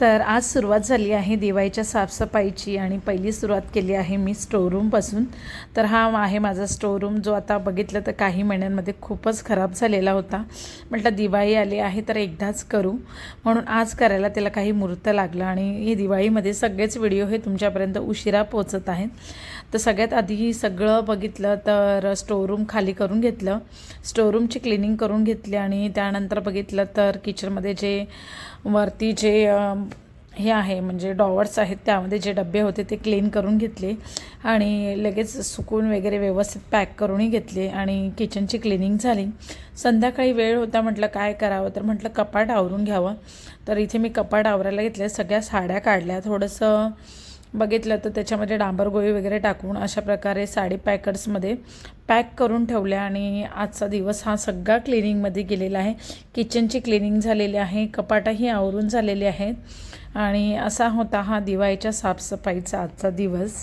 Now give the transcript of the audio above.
तर आज सुरुवात झाली आहे दिवाळीच्या साफसफाईची आणि पहिली सुरुवात केली आहे मी स्टोरूमपासून तर हा आहे माझा स्टोरूम जो आता बघितलं तर काही महिन्यांमध्ये खूपच खराब झालेला होता. म्हटलं दिवाळी आली आहे तर एकदाच करू. म्हणून आज करायला त्याला काही मुहूर्त लागलं आणि हे दिवाळीमध्ये सगळेच व्हिडिओ हे तुमच्यापर्यंत उशिरा पोचत आहेत. तर सगळ्यात आधी सगळं बघितलं तर स्टोरूम खाली करून घेतलं. स्टोरूमची क्लिनिंग करून घेतली आणि त्यानंतर बघितलं तर किचनमध्ये जे वरती जे हे आहे म्हणजे डॉवर्स आहेत त्यामध्ये जे डबे होते ते क्लीन करून घेतले आणि लगेच सुकून वगैरे व्यवस्थित पॅक करूनही घेतले आणि किचनची क्लिनिंग झाली. संध्याकाळी वेळ होता म्हटलं काय करावं? तर म्हटलं कपाट आवरून घ्यावं. तर इथे मी कपाट आवरायला घेतले सगळ्या साड्या काढल्या. थोडंसं बघितलं तर त्याच्यामध्ये डांबर गोळी वगैरे टाकून अशा प्रकारे साडी पॅकर्समध्ये पॅक करून ठेवल्या आणि आजचा दिवस हा सगळा क्लिनिंगमध्ये गेलेला आहे. किचनची क्लिनिंग झालेली आहे कपाटाही आवरून झालेले आहेत आणि असा होता हा दिवाळीच्या साफसफाईचा आजचा दिवस.